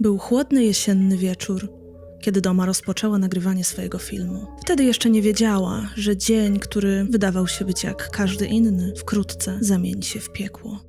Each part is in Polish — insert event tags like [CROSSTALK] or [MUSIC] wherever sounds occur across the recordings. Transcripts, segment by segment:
Był chłodny jesienny wieczór, kiedy Doma rozpoczęła nagrywanie swojego filmu. Wtedy jeszcze nie wiedziała, że dzień, który wydawał się być jak każdy inny, wkrótce zamieni się w piekło.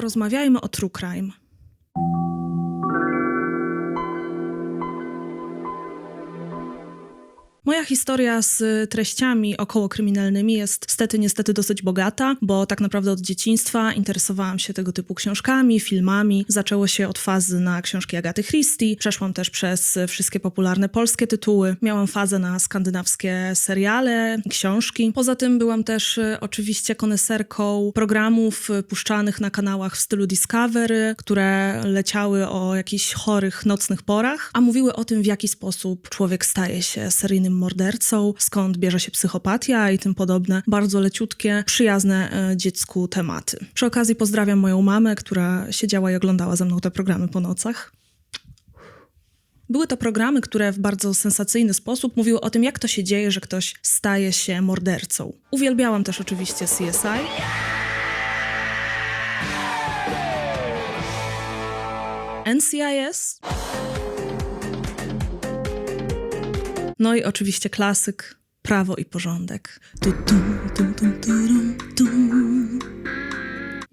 Porozmawiajmy o true crime. Moja historia z treściami okołokryminalnymi jest stety, niestety dosyć bogata, bo tak naprawdę od dzieciństwa interesowałam się tego typu książkami, filmami. Zaczęło się od fazy na książki Agaty Christie, przeszłam też przez wszystkie popularne polskie tytuły. Miałam fazę na skandynawskie seriale, książki. Poza tym byłam też e, oczywiście koneserką programów puszczanych na kanałach w stylu Discovery, które leciały o jakichś chorych nocnych porach, a mówiły o tym, w jaki sposób człowiek staje się seryjnym mordercą, skąd bierze się psychopatia i tym podobne bardzo leciutkie, przyjazne e, dziecku tematy. Przy okazji pozdrawiam moją mamę, która siedziała i oglądała ze mną te programy po nocach. Były to programy, które w bardzo sensacyjny sposób mówiły o tym, jak to się dzieje, że ktoś staje się mordercą. Uwielbiałam też oczywiście CSI. NCIS. No i oczywiście klasyk Prawo i porządek. Tu, tu, tu, tu, tu, tu, tu.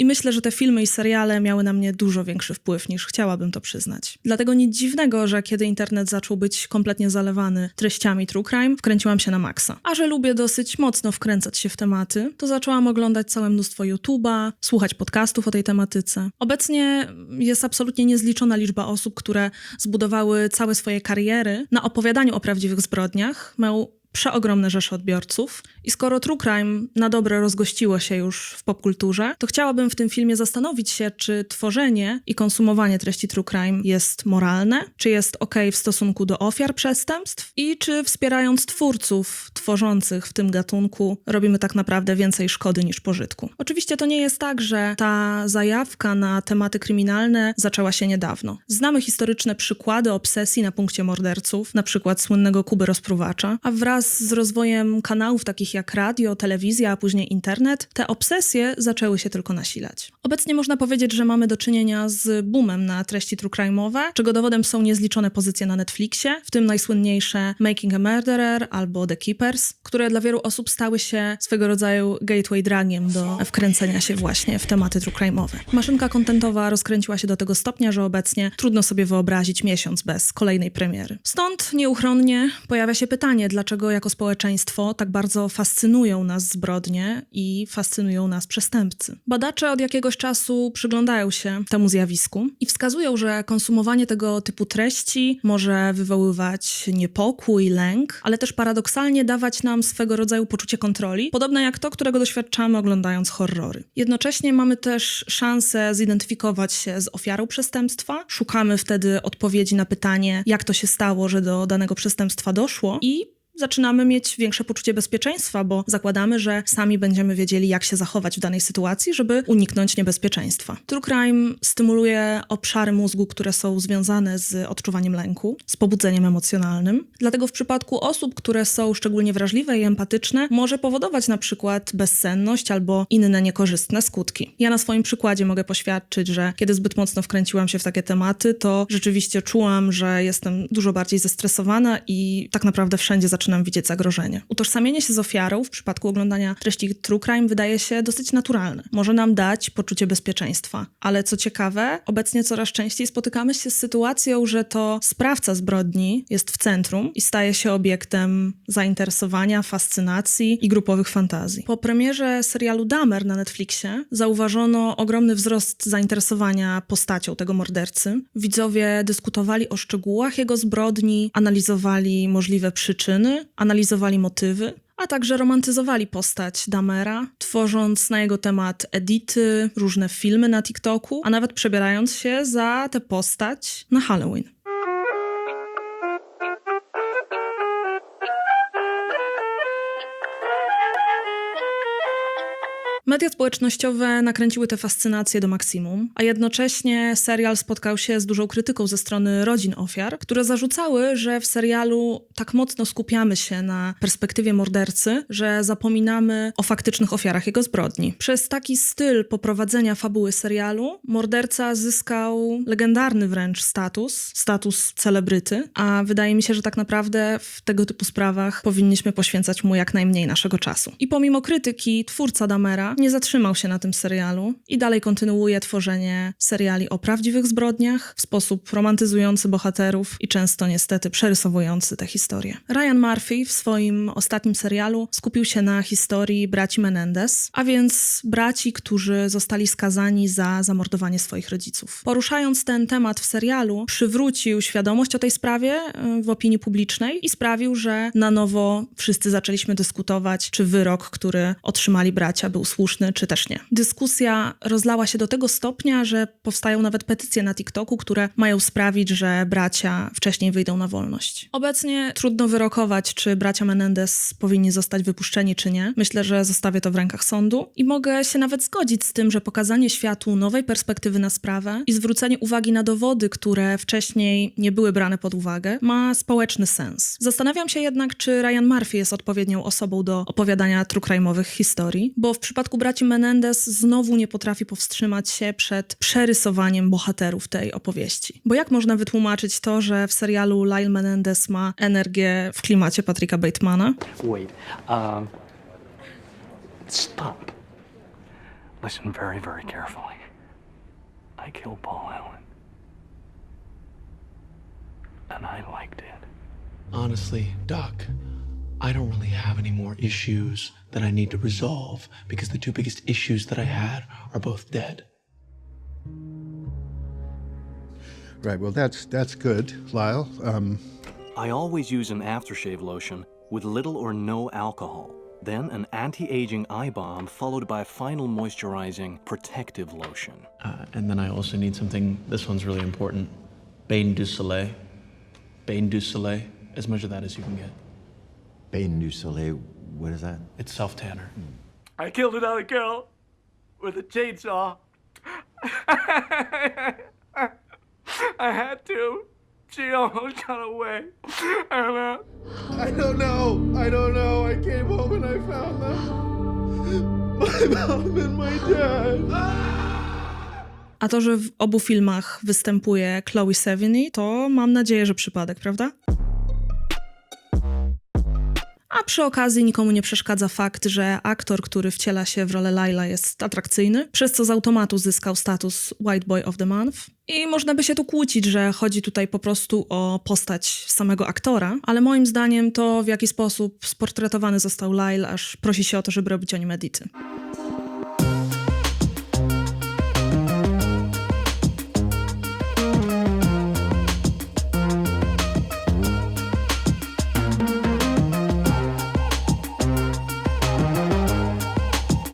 Myślę, że te filmy i seriale miały na mnie dużo większy wpływ niż chciałabym to przyznać. Dlatego nic dziwnego, że kiedy internet zaczął być kompletnie zalewany treściami true crime, wkręciłam się na maksa. A że lubię dosyć mocno wkręcać się w tematy, to zaczęłam oglądać całe mnóstwo YouTube'a, słuchać podcastów o tej tematyce. Obecnie jest absolutnie niezliczona liczba osób, które zbudowały całe swoje kariery na opowiadaniu o prawdziwych zbrodniach. Mają przeogromne rzesze odbiorców. I skoro True Crime na dobre rozgościło się już w popkulturze, to chciałabym w tym filmie zastanowić się, czy tworzenie i konsumowanie treści True Crime jest moralne, czy jest ok w stosunku do ofiar przestępstw i czy wspierając twórców tworzących w tym gatunku robimy tak naprawdę więcej szkody niż pożytku. Oczywiście to nie jest tak, że ta zajawka na tematy kryminalne zaczęła się niedawno. Znamy historyczne przykłady obsesji na punkcie morderców, na przykład słynnego Kuby Rozpruwacza, a wraz z rozwojem kanałów takich jak radio, telewizja, a później internet, te obsesje zaczęły się tylko nasilać. Obecnie można powiedzieć, że mamy do czynienia z boomem na treści true crime'owe, czego dowodem są niezliczone pozycje na Netflixie, w tym najsłynniejsze Making a Murderer albo The Keepers, które dla wielu osób stały się swego rodzaju gateway drugiem do wkręcenia się właśnie w tematy true crime'owe. Maszynka kontentowa rozkręciła się do tego stopnia, że obecnie trudno sobie wyobrazić miesiąc bez kolejnej premiery. Stąd nieuchronnie pojawia się pytanie, dlaczego jako społeczeństwo tak bardzo fascynują nas zbrodnie i fascynują nas przestępcy. Badacze od jakiegoś czasu przyglądają się temu zjawisku i wskazują, że konsumowanie tego typu treści może wywoływać niepokój, lęk, ale też paradoksalnie dawać nam swego rodzaju poczucie kontroli, podobne jak to, którego doświadczamy oglądając horrory. Jednocześnie mamy też szansę zidentyfikować się z ofiarą przestępstwa, szukamy wtedy odpowiedzi na pytanie, jak to się stało, że do danego przestępstwa doszło i zaczynamy mieć większe poczucie bezpieczeństwa, bo zakładamy, że sami będziemy wiedzieli, jak się zachować w danej sytuacji, żeby uniknąć niebezpieczeństwa. True crime stymuluje obszary mózgu, które są związane z odczuwaniem lęku, z pobudzeniem emocjonalnym. Dlatego w przypadku osób, które są szczególnie wrażliwe i empatyczne, może powodować na przykład bezsenność albo inne niekorzystne skutki. Ja na swoim przykładzie mogę poświadczyć, że kiedy zbyt mocno wkręciłam się w takie tematy, to rzeczywiście czułam, że jestem dużo bardziej zestresowana i tak naprawdę wszędzie zaczynam widzieć zagrożenie. Utożsamienie się z ofiarą w przypadku oglądania treści true crime wydaje się dosyć naturalne. Może nam dać poczucie bezpieczeństwa. Ale co ciekawe, obecnie coraz częściej spotykamy się z sytuacją, że to sprawca zbrodni jest w centrum i staje się obiektem zainteresowania, fascynacji i grupowych fantazji. Po premierze serialu Dahmer na Netflixie zauważono ogromny wzrost zainteresowania postacią tego mordercy. Widzowie dyskutowali o szczegółach jego zbrodni, analizowali możliwe przyczyny, analizowali motywy a także romantyzowali postać Damera, tworząc na jego temat edity, różne filmy na TikToku, a nawet przebierając się za tę postać na Halloween. Media społecznościowe nakręciły tę fascynację do maksimum, a jednocześnie serial spotkał się z dużą krytyką ze strony rodzin ofiar, które zarzucały, że w serialu tak mocno skupiamy się na perspektywie mordercy, że zapominamy o faktycznych ofiarach jego zbrodni. Przez taki styl poprowadzenia fabuły serialu morderca zyskał legendarny wręcz status, status celebryty, a wydaje mi się, że tak naprawdę w tego typu sprawach powinniśmy poświęcać mu jak najmniej naszego czasu. I pomimo krytyki, twórca Damera nie zatrzymał się na tym serialu i dalej kontynuuje tworzenie seriali o prawdziwych zbrodniach w sposób romantyzujący bohaterów i często niestety przerysowujący te historie. Ryan Murphy w swoim ostatnim serialu skupił się na historii braci Menendez, a więc braci, którzy zostali skazani za zamordowanie swoich rodziców. Poruszając ten temat w serialu, przywrócił świadomość o tej sprawie y, w opinii publicznej i sprawił, że na nowo wszyscy zaczęliśmy dyskutować, czy wyrok, który otrzymali bracia, był słuszny czy też nie. Dyskusja rozlała się do tego stopnia, że powstają nawet petycje na TikToku, które mają sprawić, że bracia wcześniej wyjdą na wolność. Obecnie trudno wyrokować, czy bracia Menendez powinni zostać wypuszczeni, czy nie. Myślę, że zostawię to w rękach sądu i mogę się nawet zgodzić z tym, że pokazanie światu nowej perspektywy na sprawę i zwrócenie uwagi na dowody, które wcześniej nie były brane pod uwagę, ma społeczny sens. Zastanawiam się jednak, czy Ryan Murphy jest odpowiednią osobą do opowiadania true crime'owych historii, bo w przypadku braci Menendez znowu nie potrafi powstrzymać się przed przerysowaniem bohaterów tej opowieści. Bo jak można wytłumaczyć to, że w serialu Lyle Menendez ma energię w klimacie Patricka Batemana? Wait. Um. Stop. Listen very, very carefully. I killed Paul Allen. And I liked it. Honestly, Doc, I don't really have any more issues that I need to resolve because the two biggest issues that I had are both dead. Right. Well, that's that's good, Lyle. Um, I always use an aftershave lotion with little or no alcohol. Then an anti aging eye balm, followed by a final moisturizing protective lotion. Uh, and then I also need something, this one's really important Bain du Soleil. Bain du Soleil, as much of that as you can get. Bain du Soleil, what is that? It's self tanner. I killed another girl with a chainsaw. [LAUGHS] I had to. She almost got away. And, uh, I don't know. I don't know. I came home and I found them. My mom and my dad. A to, że w obu filmach występuje Chloe Sevigny, to mam nadzieję, że przypadek, prawda? A przy okazji nikomu nie przeszkadza fakt, że aktor, który wciela się w rolę Laila jest atrakcyjny, przez co z automatu zyskał status White Boy of the Month. I można by się tu kłócić, że chodzi tutaj po prostu o postać samego aktora, ale moim zdaniem to w jaki sposób sportretowany został Lyle, aż prosi się o to, żeby robić o nim edity.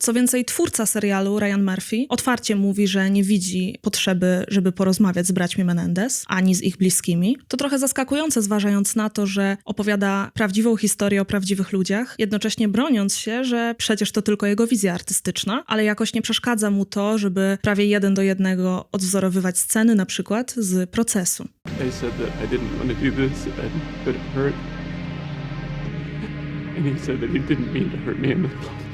Co więcej, twórca serialu, Ryan Murphy, otwarcie mówi, że nie widzi potrzeby, żeby porozmawiać z braćmi Menendez, ani z ich bliskimi. To trochę zaskakujące, zważając na to, że opowiada prawdziwą historię o prawdziwych ludziach, jednocześnie broniąc się, że przecież to tylko jego wizja artystyczna, ale jakoś nie przeszkadza mu to, żeby prawie jeden do jednego odwzorowywać sceny, na przykład z procesu. I and he said that he didn't mean to hurt me loved me.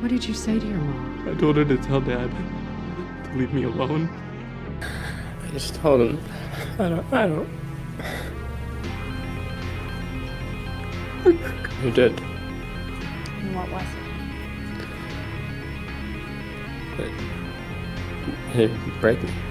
What did you say to your mom? I told her to tell Dad to leave me alone. I just told him, I don't, I don't. You did. And what was it? He break me.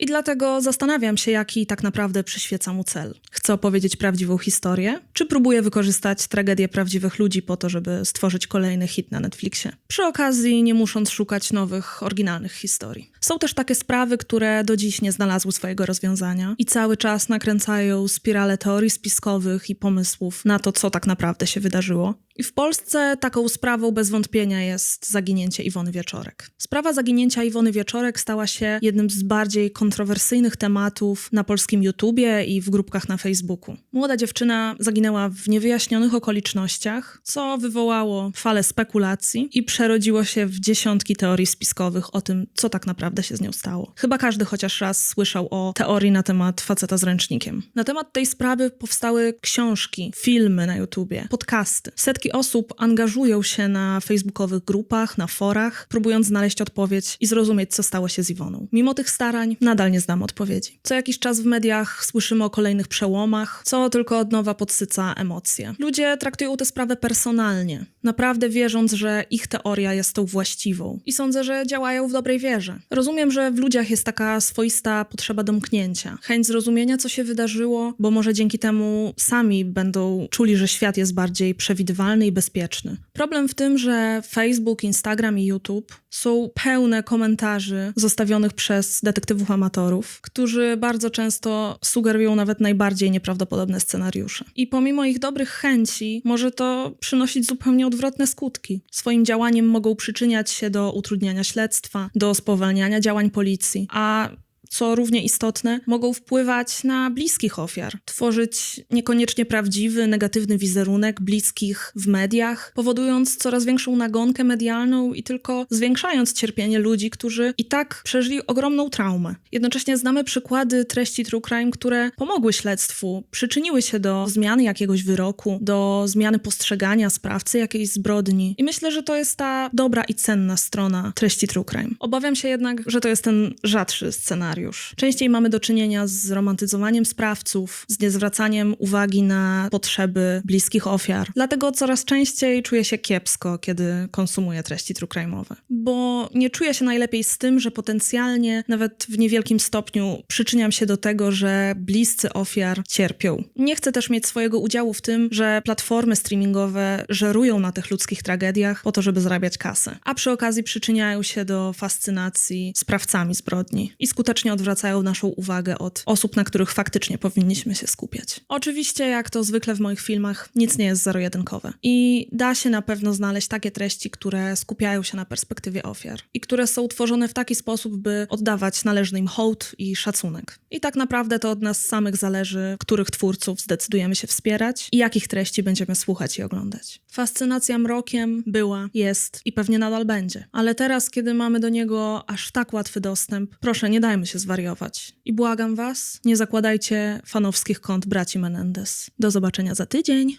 I dlatego zastanawiam się, jaki tak naprawdę przyświeca mu cel. Chce opowiedzieć prawdziwą historię, czy próbuje wykorzystać tragedię prawdziwych ludzi po to, żeby stworzyć kolejny hit na Netflixie? Przy okazji, nie musząc szukać nowych, oryginalnych historii. Są też takie sprawy, które do dziś nie znalazły swojego rozwiązania i cały czas nakręcają spirale teorii spiskowych i pomysłów na to, co tak naprawdę się wydarzyło. I w Polsce taką sprawą bez wątpienia jest zaginięcie Iwony Wieczorek. Sprawa zaginięcia Iwony Wieczorek stała się jednym z bardziej kontrowersyjnych tematów na polskim YouTubie i w grupkach na Facebooku. Młoda dziewczyna zaginęła w niewyjaśnionych okolicznościach, co wywołało falę spekulacji i przerodziło się w dziesiątki teorii spiskowych o tym, co tak naprawdę się z nią stało. Chyba każdy chociaż raz słyszał o teorii na temat faceta z ręcznikiem. Na temat tej sprawy powstały książki, filmy na YouTubie, podcasty. Setki osób angażują się na facebookowych grupach, na forach, próbując znaleźć odpowiedź i zrozumieć, co stało się z Iwoną. Mimo tych starań nadal nie znam odpowiedzi. Co jakiś czas w mediach słyszymy o kolejnych przełomach, co tylko od nowa podsyca emocje. Ludzie traktują tę sprawę personalnie, naprawdę wierząc, że ich teoria jest tą właściwą. I sądzę, że działają w dobrej wierze. Rozumiem, że w ludziach jest taka swoista potrzeba domknięcia, chęć zrozumienia, co się wydarzyło, bo może dzięki temu sami będą czuli, że świat jest bardziej przewidywalny i bezpieczny. Problem w tym, że Facebook, Instagram i YouTube są pełne komentarzy zostawionych przez detektywów amatorów, którzy bardzo często sugerują nawet najbardziej nieprawdopodobne scenariusze. I pomimo ich dobrych chęci, może to przynosić zupełnie odwrotne skutki. Swoim działaniem mogą przyczyniać się do utrudniania śledztwa, do spowalniania działań policji, a co równie istotne, mogą wpływać na bliskich ofiar, tworzyć niekoniecznie prawdziwy, negatywny wizerunek bliskich w mediach, powodując coraz większą nagonkę medialną i tylko zwiększając cierpienie ludzi, którzy i tak przeżyli ogromną traumę. Jednocześnie znamy przykłady treści true crime, które pomogły śledztwu, przyczyniły się do zmiany jakiegoś wyroku, do zmiany postrzegania sprawcy jakiejś zbrodni. I myślę, że to jest ta dobra i cenna strona treści true crime. Obawiam się jednak, że to jest ten rzadszy scenariusz. Częściej mamy do czynienia z romantyzowaniem sprawców, z niezwracaniem uwagi na potrzeby bliskich ofiar. Dlatego coraz częściej czuję się kiepsko, kiedy konsumuję treści true crime'owe. Bo nie czuję się najlepiej z tym, że potencjalnie, nawet w niewielkim stopniu, przyczyniam się do tego, że bliscy ofiar cierpią. Nie chcę też mieć swojego udziału w tym, że platformy streamingowe żerują na tych ludzkich tragediach po to, żeby zarabiać kasę. A przy okazji przyczyniają się do fascynacji sprawcami zbrodni i skutecznie odwracają naszą uwagę od osób, na których faktycznie powinniśmy się skupiać. Oczywiście, jak to zwykle w moich filmach, nic nie jest zero-jedynkowe. I da się na pewno znaleźć takie treści, które skupiają się na perspektywie ofiar i które są tworzone w taki sposób, by oddawać należny im hołd i szacunek. I tak naprawdę to od nas samych zależy, których twórców zdecydujemy się wspierać i jakich treści będziemy słuchać i oglądać. Fascynacja mrokiem była, jest i pewnie nadal będzie. Ale teraz, kiedy mamy do niego aż tak łatwy dostęp, proszę, nie dajmy się zwariować. I błagam was, nie zakładajcie fanowskich kont braci Menendez. Do zobaczenia za tydzień.